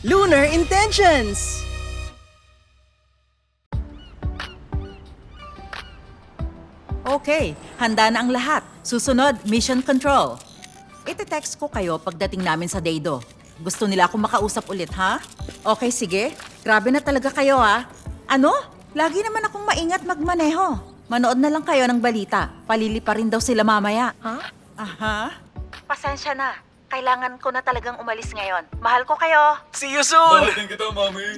Lunar Intentions! Okay, handa na ang lahat. Susunod, mission control. Ite-text ko kayo pagdating namin sa Daydo. Gusto nila akong makausap ulit, ha? Okay, sige. Grabe na talaga kayo, ha? Ano? Lagi naman akong maingat magmaneho. Manood na lang kayo ng balita. Palili pa rin daw sila mamaya. Ha? Aha. Pasensya na. Kailangan ko na talagang umalis ngayon. Mahal ko kayo. See you soon! Mahal din kita, Mami.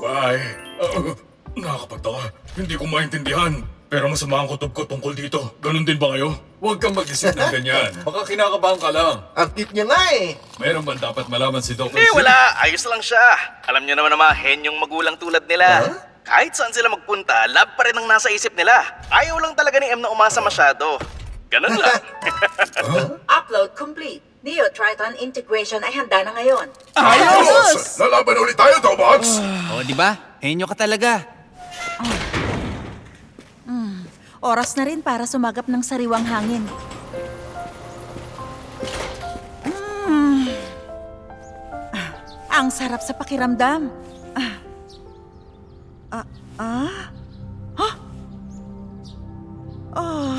Bye. Uh, nakakapagtaka. Hindi ko maintindihan. Pero masama ang kutob ko tungkol dito. Ganon din ba kayo? Huwag kang mag-isip ng ganyan. Baka kinakabahan ka lang. Ang cute niya nga eh. Meron ba dapat malaman si Dr. Eh, Shin? wala. Ayos lang siya. Alam niyo naman ang mga henyong magulang tulad nila. Kahit saan sila magpunta, love pa rin ang nasa isip nila. Ayaw lang talaga ni M na umasa masyado. Ganun lang. Upload complete. Neo Triton integration ay handa na ngayon. Ayos! Lalaban ulit tayo, Tobots! O, di ba? Henyo ka talaga. Oras na rin para sumagap ng sariwang hangin. Mm. Ah, ang sarap sa pakiramdam. Ah. Ah, ah? Huh? Oh.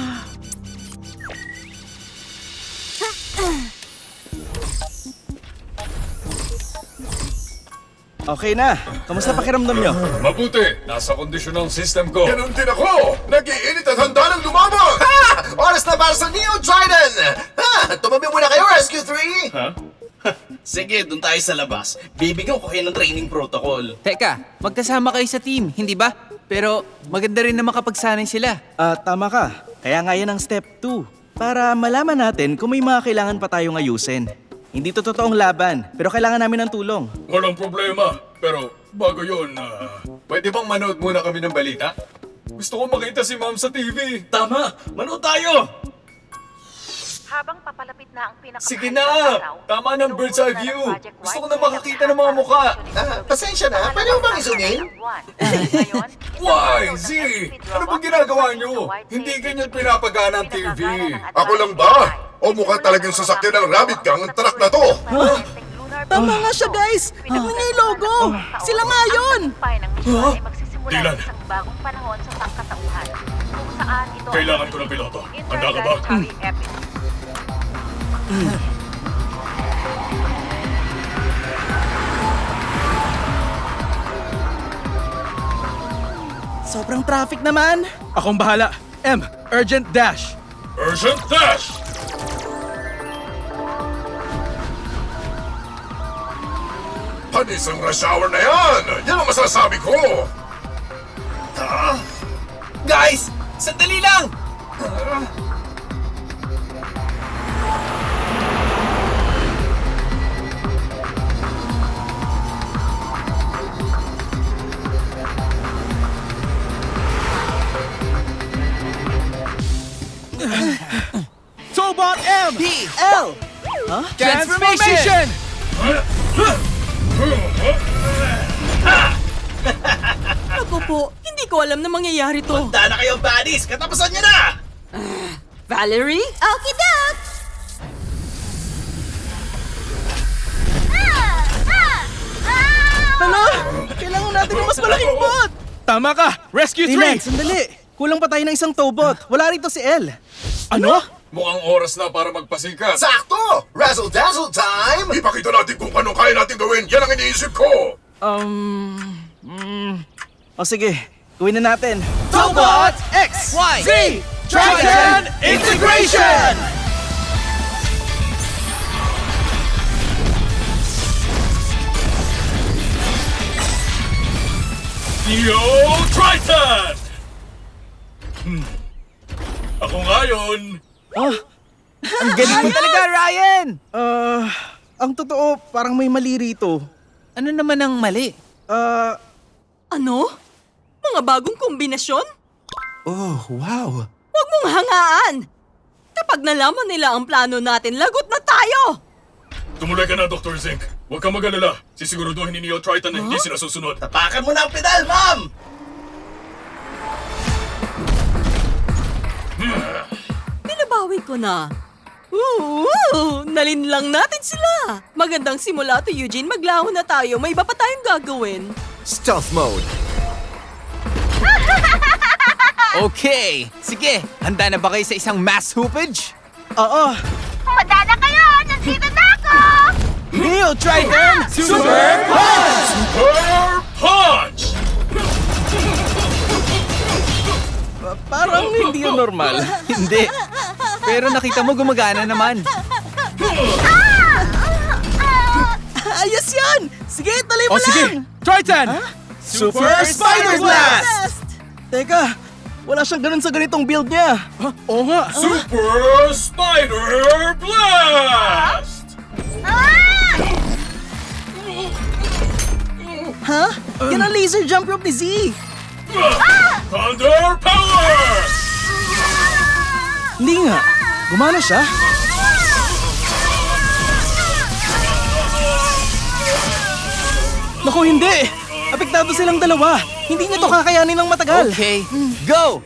Okay na. Kamusta pakiramdam nyo? Mabuti, nasa kondisyon ng system ko. Ganon din ako! Nag-iinit at handa ng lumabot! Ha! Oras na para sa Neo Trident! Ha! Tumabi muna kayo, Rescue 3! Sige, dun tayo sa labas. Bibigyan ko kayo ng training protocol. Teka, magkasama kayo sa team, hindi ba? Pero maganda rin na makapagsanay sila. Ah, tama ka. Kaya nga yan ang step 2. Para malaman natin kung may mga kailangan pa tayong ayusin. Hindi to totoong laban, pero kailangan namin ng tulong. Walang problema. Pero bago yun, ah, pwede bang manood muna kami ng balita? Gusto ko makita si Ma'am sa TV. Tama! Manood tayo! Habang papalapit na ang pinaka Sige na! Tama ng bird's eye view. Gusto ko na makakita ng mga mukha. Ah, pasensya na. Pwede mo bang isunin? Why, Z? Ano bang ginagawa nyo? Hindi ganyan pinapagana ang TV. Ako lang ba? O mukha talagang sasakyan ng rabbit gang ang truck na to? Tama nga siya, guys! Tignan niyo yung logo! Sila nga yun! Huh? Magsisimula Dylan. ng isang bagong panahon sa pangkatauhan. Kung saan ito ay Kailangan ko ng piloto. Handa ka ba? interplanetary Sobrang traffic naman. Akong bahala. M, urgent dash. Urgent dash! Panis ang rush hour na yan! Yan ang masasabi ko! Guys! Sandali lang! Tobot M! P, L! Transformation! Ako po, hindi ko alam na mangyayari to. Handa na kayo, baddies! Katapusan niyo na! Valerie? Okie doke! Ano? Kailangan natin ng mas malaking bot! Tama ka! Rescue Dylan, 3! sandali. Kulang pa tayo ng isang towbot. Wala rito si L. Ano? Mukhang oras na para magpasikat. Sakto! Razzle Dazzle time! Ipakita natin kung anong kaya natin gawin. Yan ang iniisip ko! Um... mm, o sige, gawin na natin. Tobot X, Y, Z, Triton Integration! Neo Triton! Hmm. Ako ngayon. Ah, Ang galing mo talaga, Ryan! ah, ang totoo, parang may mali rito. Ano naman ang mali? Ah, Ano? Mga bagong kombinasyon? oh, wow. Huwag mong hangaan! Kapag nalaman nila ang plano natin, lagot na tayo! Tumuloy ka na, Dr. Zink. Huwag kang mag-alala. Sisiguraduhin ni Neo Triton na hindi sila susunod. Tapakan mo na ang pedal, ma'am! Pinabawi ko na. Ooh, nalinlang natin sila. Magandang simula to Eugene. Maglaho na tayo. May iba pa tayong gagawin. Stealth mode. Okay, sige. Handa na ba kayo sa isang mass hoopage? Oo! Handa na kayo! Nandito na ako! Neo Triton! Super Punch! Super Punch! Parang hindi yun normal. Hindi. Pero nakita mo gumagana naman. Ayos yan! Sige, tuloy mo O sige, lang! Triton! Super Spider Blast! Teka, wala siyang ganun sa ganitong build niya. Oo nga. Super Spider Blast! Ha? Yan ang laser jump rope ni Z. Thunder Power! Hindi nga. Gumana siya. Naku, hindi! Apektado silang dalawa. Hindi niya to kakayanin ng matagal. Okay, go!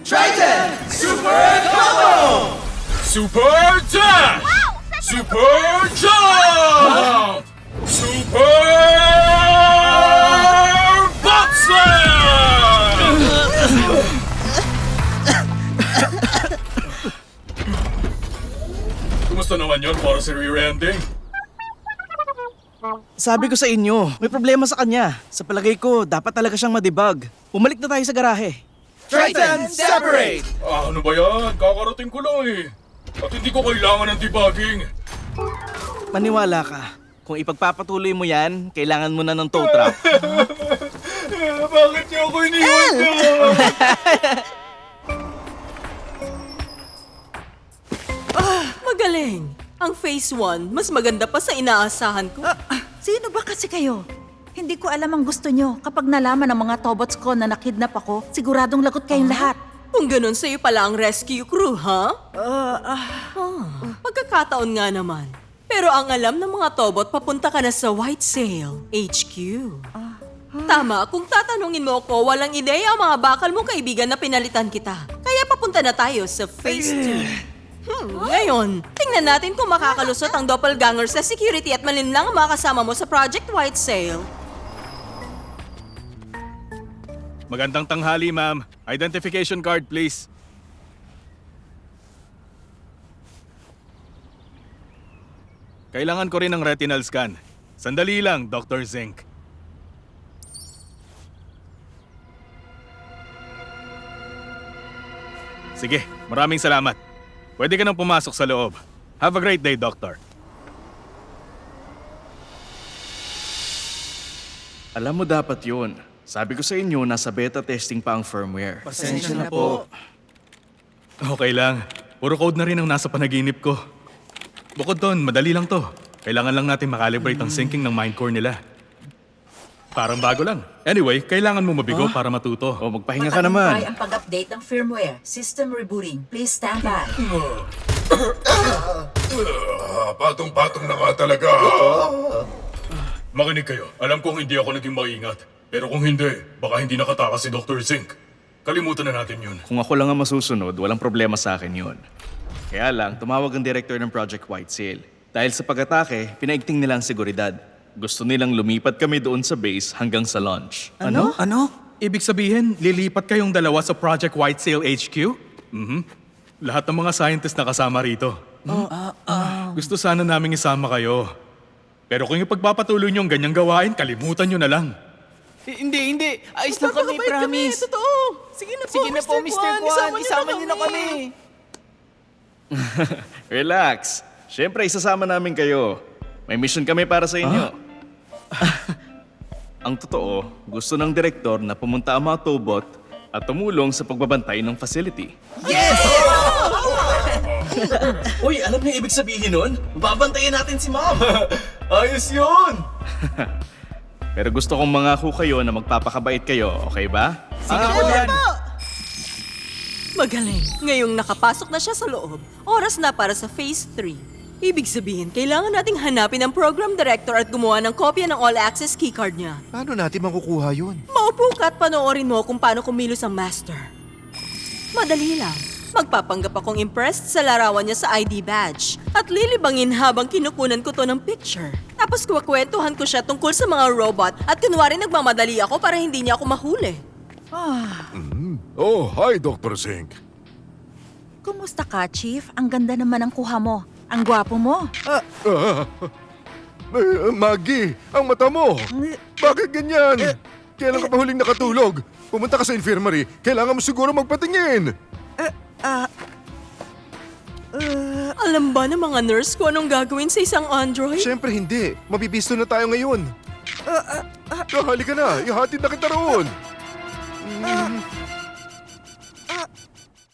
Super Dash! Super Jump! Super Butt rear ending? Sabi ko sa inyo, may problema sa kanya. Sa palagay ko, dapat talaga siyang madebug. Umalik na tayo sa garahe. Triton, separate! Ah, ano ba yan? Kakarating ko lang eh. At hindi ko kailangan ng debugging. Maniwala ka. Kung ipagpapatuloy mo yan, kailangan mo na ng tow truck. Bakit niyo ako iniwan ko? Magaling. Ang phase 1, mas maganda pa sa inaasahan ko. Sino ba kasi kayo? Hindi ko alam ang gusto nyo. Kapag nalaman ng mga tobots ko na nakidnap ako, siguradong lagot kayong lahat. Kung ganun sa'yo pala ang rescue crew, ha? Ah, pagkakataon nga naman. Pero ang alam ng mga tobot, papunta ka na sa White Sail, HQ. Tama, kung tatanungin mo ako, walang ideya ang mga bakal mong kaibigan na pinalitan kita. Kaya papunta na tayo sa Phase 2. Hmm, ngayon, tingnan natin kung makakalusot ang doppelganger sa security at malinlang ang mga kasama mo sa Project White Sail. Magandang tanghali, ma'am. Identification card, please. Kailangan ko rin ng retinal scan. Sandali lang, Dr. Zink. Sige, maraming salamat. Pwede ka nang pumasok sa loob. Have a great day, Doctor. Alam mo dapat yun. Sabi ko sa inyo, nasa beta testing pa ang firmware. Pasensya na po. Okay lang. Puro code na rin ang nasa panaginip ko. Bukod doon, madali lang to. Kailangan lang natin makalibrate ang syncing ng mind core nila. Parang bago lang. Anyway, kailangan mo mabigo para matuto. O, magpahinga ka naman. ang pag-update ng firmware. System rebooting. Please stand by. Ah, patong-patong na nga talaga. Makinig kayo. Alam kong hindi ako naging maingat. Pero kung hindi, baka hindi nakatakas si Dr. Zink. Kalimutan na natin yun. Kung ako lang ang masusunod, walang problema sa akin yun. Kaya lang, tumawag ang director ng Project White Sail. Dahil sa pag-atake, pinaigting nila ang seguridad. Gusto nilang lumipat kami doon sa base hanggang sa launch. Ano? Ano? Ibig sabihin, lilipat kayong dalawa sa Project White Sail HQ? Mhm. Lahat ng mga scientist na kasama rito. Gusto sana namin isama kayo. Pero kung ipagpapatuloy niyo ang ganyang gawain, kalimutan niyo na lang. Hindi, hindi. Ayos lang kami, promise. Totoo! Sige na po, Sige na po, Mr. Kwan. Isama niyo na kami. Relax. Siyempre, isasama namin kayo. May mission kami para sa inyo. Ang totoo, gusto ng direktor na pumunta ang mga Tobot at tumulong sa pagbabantay ng facility. Uy, alam niyo ibig sabihin nun? Babantayan natin si Mom! Ayos yun! Pero gusto kong mangako kayo na magpapakabait kayo, okay ba? Sige po yan. Magaling. Ngayong nakapasok na siya sa loob, oras na para sa Phase 3. Ibig sabihin, kailangan nating hanapin ang program director at gumawa ng kopya ng all-access keycard niya. Paano natin makukuha yun? Maupo ka at panoorin mo kung paano kumilos ang master. Madali lang. Magpapanggap akong impressed sa larawan niya sa ID badge at lilibangin habang kinukunan ko to ng picture. Tapos kuwakwentuhan ko siya tungkol sa mga robot at kunwari nagmamadali ako para hindi niya ako mahuli. Oh, hi, Dr. Zink. Kumusta ka, Chief? Ang ganda naman ang kuha mo. Ang gwapo mo. Ah, eh, Maggie, ang mata mo. Bakit ganyan? Kailan ka pa huling nakatulog? Pumunta ka sa infirmary. Kailangan mo siguro magpatingin. Alam ba ng mga nurse ko anong gagawin sa isang android? Siyempre hindi. Mabibisto na tayo ngayon. Ah, halika na. Ihatid na kita roon. Mm,